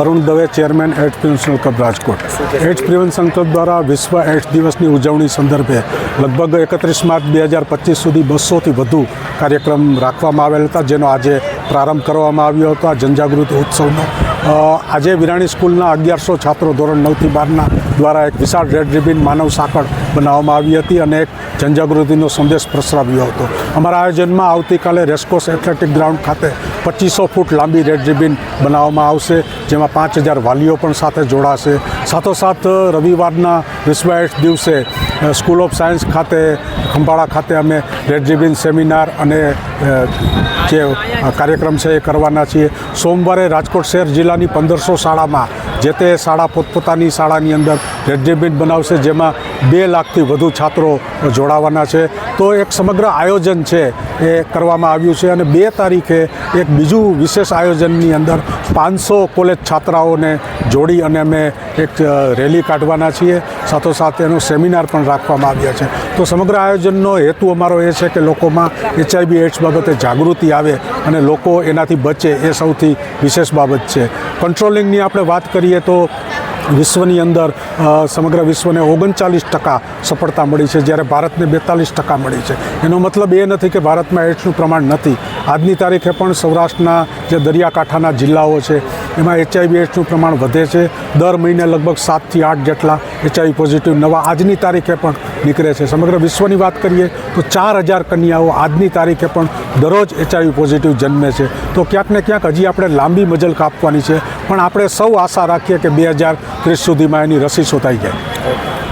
Arun Dave chairman AIDS prevention club Rajkot. AIDS prevention club દ્વારા વિશ્વ ads દિવસની ઉજવણી સંદર્ભે લગભગ એકત્રીસ માર્ચ બે હજાર પચીસ સુધી બસોથી વધુ કાર્યક્રમ રાખવામાં આવેલ હતા, જેનો આજે પ્રારંભ કરવામાં આવ્યો હતો. આ જનજાગૃતિ ઉત્સવનો આજે વિરાણી સ્કૂલના અગિયારસો છાત્રો ધોરણ નવથી બારના દ્વારા એક વિશાળ રેડ રિબિન માનવ સાંકળ બનાવવામાં આવી હતી અને એક જનજાગૃતિનો સંદેશ પ્રસરાવ્યો હતો. અમારા આયોજનમાં આવતીકાલે રેસકોસ એથ્લેટિક ગ્રાઉન્ડ ખાતે પચીસો ફૂટ લાંબી રેડ રિબિન બનાવવામાં આવશે, જેમાં પાંચ હજાર વાલીઓ પણ સાથે જોડાશે. સાથોસાથ રવિવારના વિશ્વ એડ્સ દિવસે સ્કૂલ ઓફ સાયન્સ ખાતે, ખંભાળા ખાતે અમે રેડ રિબિન સેમિનાર અને જે કાર્યક્રમ છે એ કરવાના છીએ. સોમવારે રાજકોટ શહેર જિલ્લાની પંદરસો શાળામાં જે તે શાળા પોતપોતાની શાળાની અંદર રેડ રિબિન બનાવશે, જેમાં બે લાખથી વધુ છાત્રો જોડાવાના છે. તો એક સમગ્ર આયોજન છે એ કરવામાં આવ્યું છે અને બે તારીખે એક બીજું વિશેષ આયોજનની અંદર પાંચસો કોલેજ છાત્રાઓને જોડી અને અમે એક રેલી કાઢવાના છીએ. સાથોસાથ એનો સેમિનાર પણ રાખવામાં આવ્યા છે. તો સમગ્ર આયોજનનો હેતુ અમારો એ છે કે લોકોમાં એચઆઈવી એડ્સ બાબતે જાગૃતિ આવે અને લોકો એનાથી બચે એ સૌથી વિશેષ બાબત છે. કંટ્રોલિંગની આપણે વાત કરીએ તો વિશ્વની અંદર સમગ્ર વિશ્વને ઓગણચાલીસ ટકા સફળતા મળી છે, જ્યારે ભારતને બેતાલીસ ટકા મળી છે. એનો મતલબ એ નથી કે ભારતમાં એડ્સનું પ્રમાણ નથી. આજની તારીખે પણ સૌરાષ્ટ્રના જે દરિયાકાંઠાના જિલ્લાઓ છે એમાં એચઆઈવી એડ્સનું પ્રમાણ વધે છે. દર મહિને લગભગ સાતથી આઠ જેટલા એચઆઈવી પોઝિટિવ નવા આજની તારીખે પણ નીકળે છે. સમગ્ર વિશ્વની વાત કરીએ તો ચાર હજાર કન્યાઓ આજની તારીખે પણ દરરોજ એચઆઈવી પોઝિટિવ જન્મે છે. તો ક્યાંક ને ક્યાંક હજી આપણે લાંબી મજલ કાપવાની છે. પણ આપણે સૌ આશા રાખીએ કે બે હજાર ત્રીસ સુધીમાં એની રસી શોધાઈ જાય.